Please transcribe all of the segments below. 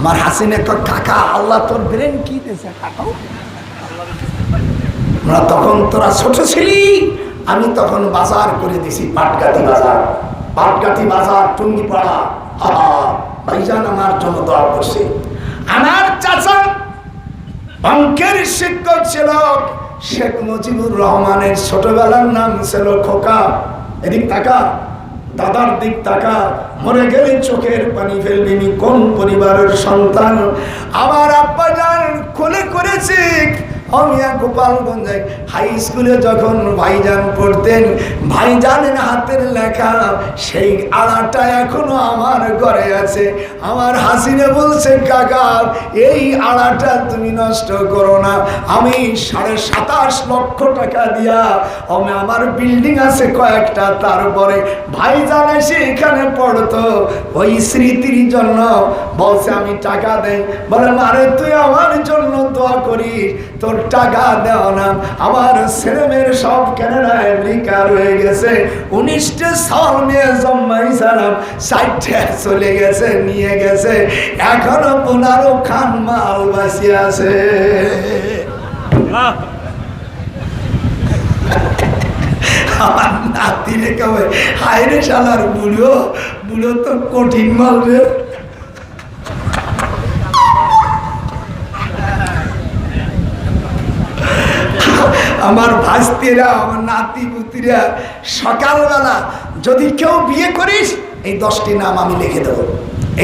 আমার হাসিনে তো কাকা আল্লাহ তোর ব্রেন কি দিয়েছে? কাকাও আমরা তখন তোরা ছোট ছিলি, আমি তখন বাজার করে দিছি পাটগাতি বাজার। পাটগাতি বাজার, টুঙ্গিপাড়া। আহা, ভাইজান আমার জন্য দোয়া করছে। আমার চাচা অঙ্কের শিক্ষক ছিল, শেখ মুজিবুর রহমানের ছোটবেলার নাম ছিল খোকা। এদিক তাকা। দাদার দিক তাকা, মরে গেলে চোখের পানি ফেলবি কোন পরিবারের সন্তান? আবার আব্বা যান করেছে অমিয়া গোপালগঞ্জে হাই স্কুলে যখন ভাইজান পড়তেন, ভাইজানের হাতের লেখা সেই আড়াটা এখনও আমার ঘরে আছে। আমার হাসিনে বলছে, কাকা, এই আড়াটা তুমি নষ্ট করো না। আমি সাড়ে সাতাশ লক্ষ টাকা দিয়া, আমি আমার বিল্ডিং আছে কয়েকটা, তারপরে ভাইজান এসে এখানে পড়তো। ওই স্মৃতির জন্য বলছে, আমি টাকা দেই। বলে মারে তুই আমার জন্য দোয়া করিস। তোর টাকা দেও না। আমার ছেলে মেয়ের সব কেনাডা আমেরিকা রয়ে গেছে। উনিশটা সাল মেয়ে জম্মাই সালাম ষাটটা চলে গেছে নিয়ে গেছে। এখনও পনেরো খান মাল বাসি আছে। আমার নাতি রে কবে? হায় রে শালার বুড়ো বুড়ো তো কঠিন মাল রে। আমার ভাস্তিরা আমার নাতি পুতিরা সকালবেলা যদি কেউ বিয়ে করিস, এই দশটি নাম আমি লিখে দেবো।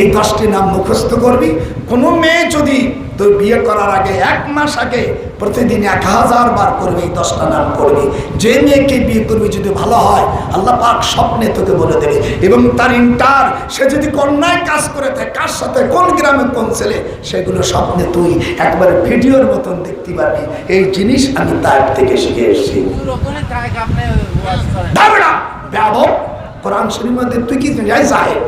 এই দশটি নাম মুখস্থ করবি। কোনো মেয়ে যদি তোর বিয়ে করার আগে এক মাস আগে প্রতিদিন এক হাজার বার করবি এই দশটা নাম করবি। যে মেয়েকে বিয়ে করবি যদি ভালো হয় আল্লাহ পাক স্বপ্নে তোকে বলে দেবে। এবং তার ইন্টার সে যদি কন্যায় কাজ করে থাকে কার সাথে কোন গ্রামে কোন ছেলে সেগুলো স্বপ্নে তুই একবার ভিডিওর মতন দেখতে পারবি। এই জিনিস আমি তার থেকে শিখে এসেছি। কোরআন শরীর মধ্যে তুই কি যাই সাহেব।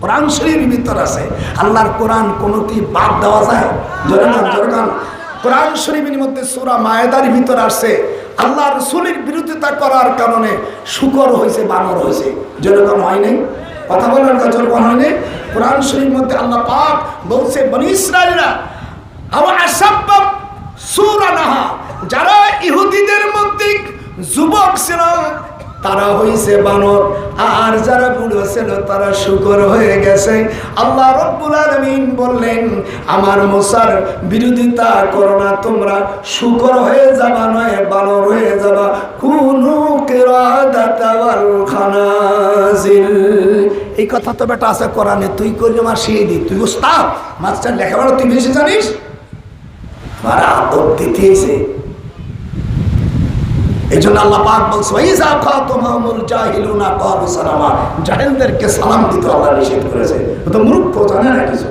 কোরআন শরীর ভিতর আছে। আল্লাহর কোরআন কোনো কি বাদ দেওয়া যায়? জনগণ জনগণ কোরআন শরীফের মধ্যে সুরা মায়েদার ভিতর আসছে। আল্লাহ রসুলের বিরোধিতা করার কারণে শুকর হয়েছে, বানর হয়েছে। জনগণ হয় নাই? কথা বলার জনগণ হয় নাই? কোরআন শরীফের মধ্যে আল্লাহ পাক বলছে, বনি ইসরায়েলরা আমার সুরা নাহা? যারা ইহুদিদের মধ্যে যুবক ছিল তারা হইছে বানর। আর যারা বুড়ো ছিল, তারা শুকর হয়ে গেছে। আল্লাহ রব্বুল আলামিন বললেন, আমার মোসার বিরোধিতা করো না, তোমরা শুকর হয়ে যাবা, নয় বানর হয়ে যাবা। কুনু এই কথা তো বেটা আছে কোরআনে, তুই করলি আমার শিয়ে দি তুই উস্তাদ, মাস্টার লেখাপড়া, তুই বেশি জানিস? দিতে এসে এই জন্য আল্লাহ পাক বলছে, ওয়াইজা খাতুমাহুমুল জাহিলুনা ক্বালু সালামা। জাহেলদেরকে সালাম দিতে আল্লাহ নিষেধ করেছে। তো মূর্খ, জানে না কিছু।